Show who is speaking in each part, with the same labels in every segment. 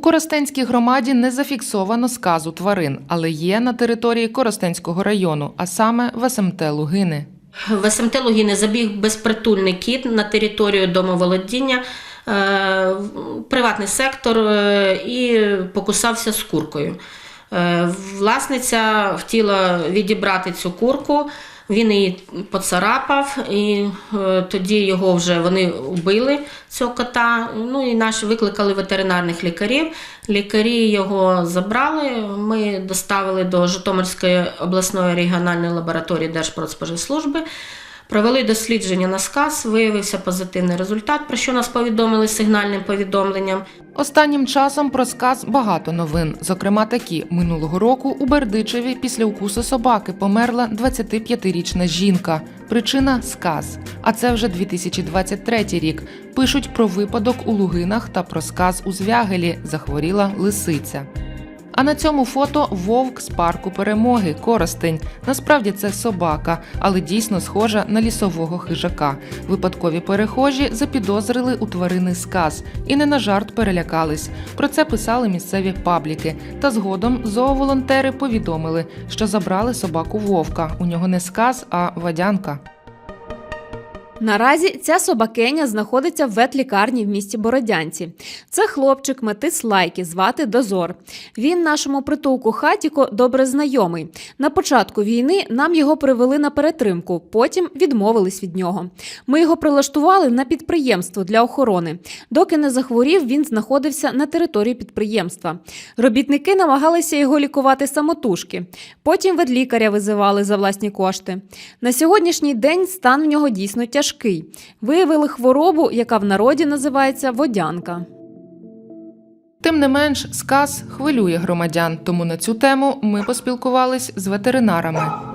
Speaker 1: Коростенській громаді не зафіксовано сказу тварин, але є на території Коростенського району, а саме в СМТ Лугини.
Speaker 2: В СМТ Лугіни забіг безпритульний кіт на територію домоволодіння, е, приватний сектор е, і покусався з куркою. Е, Власниця хотіла відібрати цю курку, він її поцарапав, і е, тоді його вже вони вбили, цього кота. Ну і наші викликали ветеринарних лікарів. Лікарі його забрали. Ми доставили до Житомирської обласної регіональної лабораторії Держпродспоживслужби. Провели дослідження на сказ, виявився позитивний результат, про що нас повідомили сигнальним повідомленням.
Speaker 1: Останнім часом про сказ багато новин. Зокрема, такі минулого року у Бердичеві після укусу собаки померла 25-річна жінка. Причина сказ. А це вже 2023 рік. Пишуть про випадок у Лугинах та про сказ у Звягелі. Захворіла лисиця. А на цьому фото вовк з парку перемоги Коростень. Насправді це собака, але дійсно схожа на лісового хижака. Випадкові перехожі запідозрили у тварини сказ і не на жарт перелякались. Про це писали місцеві пабліки. Та згодом зооволонтери повідомили, що забрали собаку вовка. У нього не сказ, а вадянка.
Speaker 3: Наразі ця собакеня знаходиться в ветлікарні в місті Бородянці. Це хлопчик метис лайки, звати Дозор. Він нашому притулку хатіко добре знайомий. На початку війни нам його привели на перетримку, потім відмовились від нього. Ми його прилаштували на підприємство для охорони. Доки не захворів, він знаходився на території підприємства. Робітники намагалися його лікувати самотужки. Потім ветлікаря визивали за власні кошти. На сьогоднішній день стан в нього дійсно тяжкий. Виявили хворобу, яка в народі називається водянка.
Speaker 1: Тим не менш, сказ хвилює громадян, тому на цю тему ми поспілкувались з ветеринарами.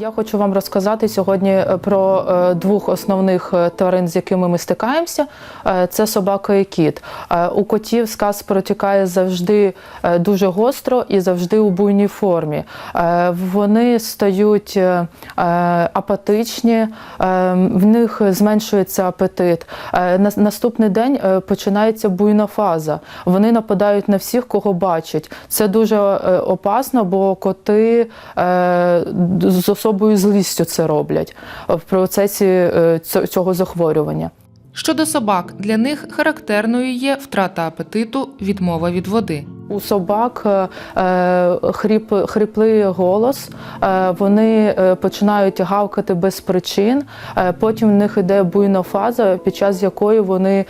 Speaker 4: Я хочу вам розказати сьогодні е, про е, двох основних е, тварин, з якими ми стикаємося. Це собака і кіт. У котів сказ протікає завжди дуже гостро і завжди у буйній формі. Вони стають апатичні, в них зменшується апетит. На- Наступний день починається буйна фаза. Вони нападають на всіх, кого бачать. Це дуже опасно, бо коти з особою злістю це роблять в процесі е, цього захворювання.
Speaker 1: Щодо собак, для них характерною є втрата апетиту, відмова від води.
Speaker 4: У собак е, е, хріп, хриплий голос, е, вони починають гавкати без причин. Потім в них йде буйна фаза, під час якої вони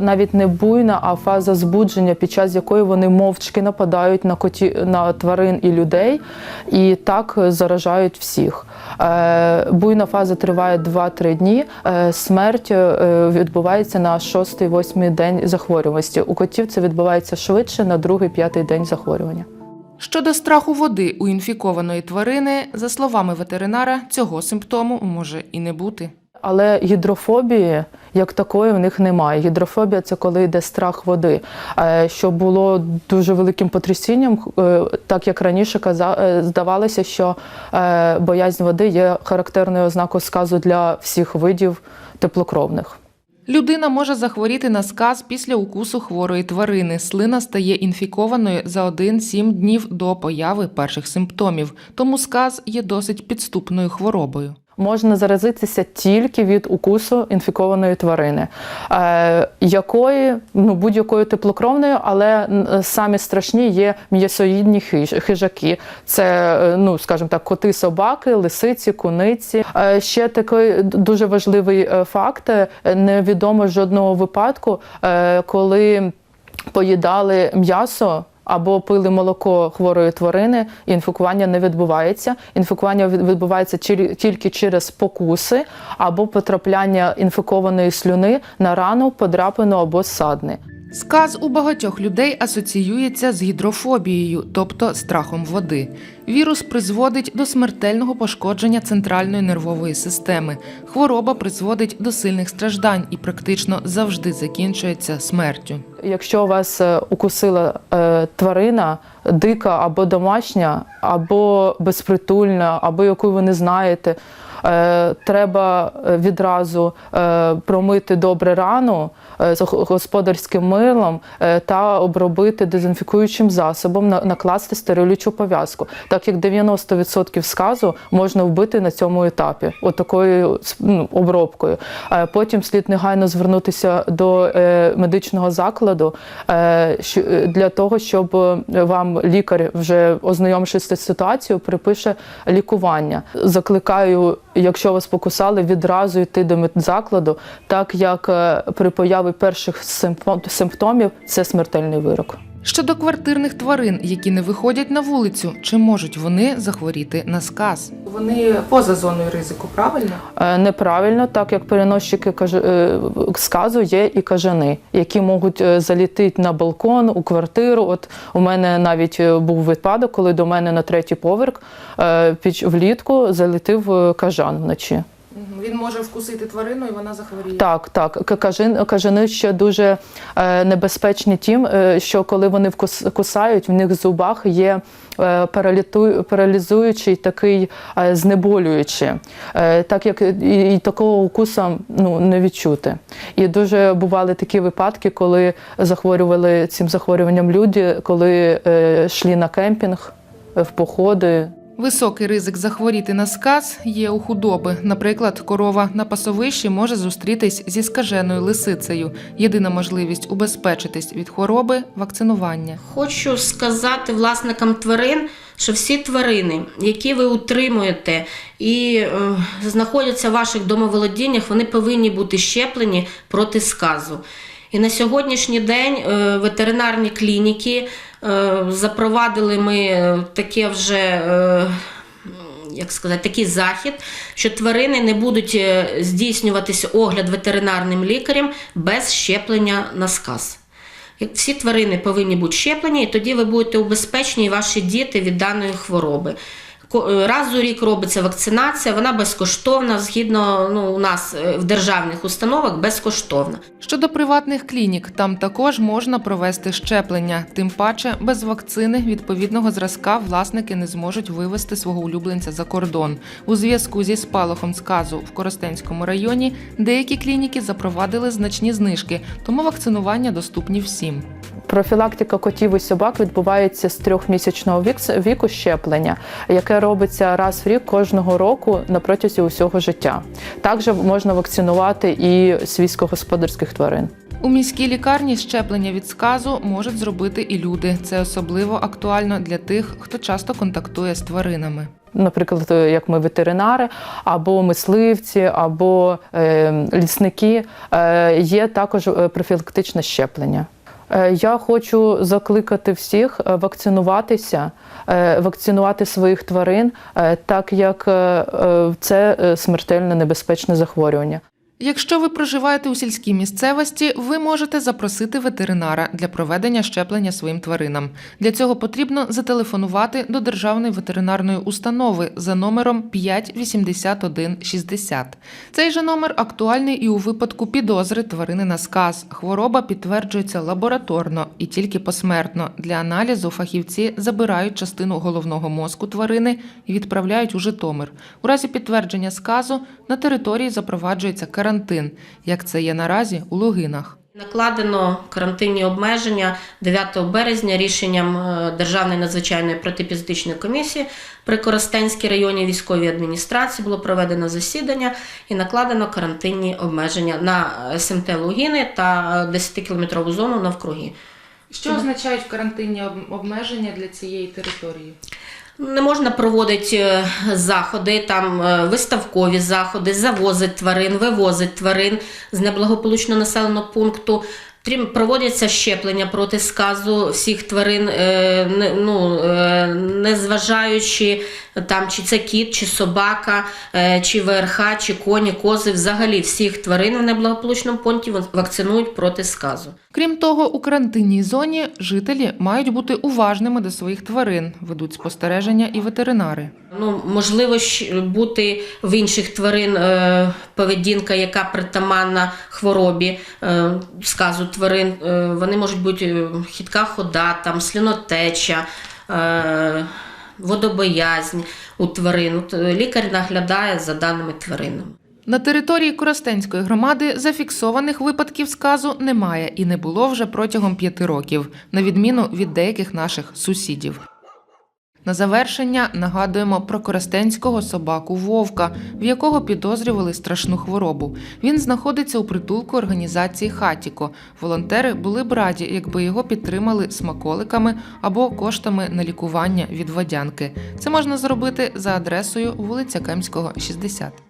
Speaker 4: навіть не буйна, а фаза збудження, під час якої вони мовчки нападають на коті на тварин і людей, і так заражають всіх. Буйна фаза триває 2-3 дні. Смерть відбувається на 6-8 день захворюваності. У котів це відбувається швидше на другий п'ятий день захворювання.
Speaker 1: Щодо страху води у інфікованої тварини, за словами ветеринара, цього симптому може і не бути.
Speaker 4: Але гідрофобії як такої в них немає. Гідрофобія це коли йде страх води. Е, Що було дуже великим потрясінням, е, так як раніше е, здавалося, що боязнь води є характерною ознакою сказу для всіх видів теплокровних.
Speaker 1: Людина може захворіти на сказ після укусу хворої тварини. Слина стає інфікованою за 1-7 днів до появи перших симптомів, тому сказ є досить підступною хворобою.
Speaker 4: Можна заразитися тільки від укусу інфікованої тварини, е, якої ну будь-якою теплокровною, але самі страшні є м'ясоїдні хижаки. Це е, ну скажімо так, коти, собаки, лисиці, куниці. Е, Ще такий дуже важливий факт: невідомо жодного випадку, коли поїдали м'ясо. Або пили молоко хворої тварини, і інфікування не відбувається. Інфікування відбувається тільки через покуси або потрапляння інфікованої слюни на рану, подрапину або ссадни.
Speaker 1: Сказ у багатьох людей асоціюється з гідрофобією, тобто страхом води. Вірус призводить до смертельного пошкодження центральної нервової системи. Хвороба призводить до сильних страждань і практично завжди закінчується смертю.
Speaker 4: Якщо вас е, укусила е, тварина, дика або домашня, або безпритульна, або яку ви не знаєте, треба е, відразу е, промити добре рану е, з господарським милом е, та обробити дезінфікуючим засобом, на- накласти стерилючу пов'язку, так як 90% сказу можна вбити на цьому етапі, отакою ну, обробкою. Е, Потім слід негайно звернутися до е, медичного закладу е, е, для того, щоб е, вам лікар, вже ознайомившись з ситуацією, припише лікування. Закликаю, якщо вас покусали, відразу йти до медзакладу, так як е, при появі перших симптом- симптомів це смертельний вирок.
Speaker 1: Щодо квартирних тварин, які не виходять на вулицю, чи можуть вони захворіти на сказ? Вони поза зоною ризику, правильно?
Speaker 4: Е, Неправильно, так як переносчики е, сказу є і кажани, які можуть е, залітити на балкон, у квартиру. От у мене навіть був випадок, коли до мене на третій поверх влітку залетів е, кажан вночі.
Speaker 1: Він може вкусити тварину і вона захворіє.
Speaker 4: Так, так. Кажин, кажани ще дуже е, небезпечні тим, е, що коли вони кусають, в них в зубах є е, паралізуючий такий знеболюючий, так як і, і такого укуса ну, не відчути. І дуже бували такі випадки, коли захворювали цим захворюванням люди, коли йшли на кемпінг, в походи.
Speaker 1: Високий ризик захворіти на сказ є у худоби. Наприклад, корова на пасовищі може зустрітись зі скаженою лисицею. Єдина можливість убезпечитись від хвороби вакцинування.
Speaker 2: Хочу сказати власникам тварин, що всі тварини, які ви утримуєте і е, знаходяться в ваших домоволодіннях, вони повинні бути щеплені проти сказу. І на сьогоднішній день е, ветеринарні клініки запровадили ми е, таке вже. е, як сказати, такий захід, що тварини не будуть е, здійснюватися огляд ветеринарним лікарем без щеплення на сказ. Всі тварини повинні бути щеплені, і тоді ви будете убезпечені і ваші діти від даної хвороби. Е, Раз у рік робиться вакцинація, вона безкоштовна, згідно ну, у нас е, в державних установах безкоштовна.
Speaker 1: Щодо приватних клінік, там також можна провести щеплення. Тим паче, без вакцини відповідного зразка власники не зможуть вивести свого улюбленця за кордон. У зв'язку зі спалахом сказу в Коростенському районі деякі клініки запровадили значні знижки, тому вакцинування доступні всім.
Speaker 4: Профілактика котів і собак відбувається з трьохмісячного вік- віку щеплення, яке робиться раз в рік кожного року на протязі усього життя. Також можна вакцинувати і сільськогосподарських тварин.
Speaker 1: У міській лікарні щеплення від сказу можуть зробити і люди. Це особливо актуально для тих, хто часто контактує з тваринами.
Speaker 4: Наприклад, як ми ветеринари, або мисливці, або е, лісники, е, є також е, профілактичне щеплення. Е, Я хочу закликати всіх е, вакцинуватися, е, вакцинувати своїх тварин, так як це смертельно небезпечне захворювання.
Speaker 1: Якщо ви проживаєте у сільській місцевості, ви можете запросити ветеринара для проведення щеплення своїм тваринам. Для цього потрібно зателефонувати до Державної ветеринарної установи за номером 58160. Цей же номер актуальний і у випадку підозри тварини на сказ. Хвороба підтверджується лабораторно і тільки посмертно. Для аналізу фахівці забирають частину головного мозку тварини і відправляють у Житомир. У разі підтвердження сказу на території запроваджується карантин, як це є наразі у Лугинах.
Speaker 2: Накладено карантинні обмеження 9 березня рішенням е, Державної надзвичайної протипізотичної комісії при Коростенській районній військовій адміністрації було проведено засідання і накладено карантинні обмеження на СМТ Лугіни та 10-кілометрову зону навкруги.
Speaker 1: Що означають карантинні обмеження для цієї території?
Speaker 2: Не можна проводити е, заходи, там е, виставкові заходи, завозить тварин, вивозить тварин з неблагополучно населеного пункту. Крім проводяться щеплення проти сказу всіх тварин, е, ну, е, незважаючи там, чи це кіт, чи собака, е, чи ВРХ, чи коні, кози, взагалі всіх тварин в неблагополучному пункті вакцинують проти сказу.
Speaker 1: Крім того, у карантинній зоні жителі мають бути уважними до своїх тварин, ведуть спостереження і ветеринари.
Speaker 2: Ну, можливо, бути в інших тварин поведінка, яка притаманна хворобі сказу тварин. Е, вони можуть бути хітка хода, там, слінотеча, е, водобоязнь у тварин. От, е, лікар наглядає за даними тваринами.
Speaker 1: На території Коростенської громади зафіксованих випадків сказу немає і не було вже протягом п'яти років, на відміну від деяких наших сусідів. На завершення нагадуємо про коростенського собаку Вовка, в якого підозрювали страшну хворобу. Він знаходиться у притулку організації Хатіко. Волонтери були б раді, якби його підтримали смаколиками або коштами на лікування від водянки. Це можна зробити за адресою вулиця Кемського, 60.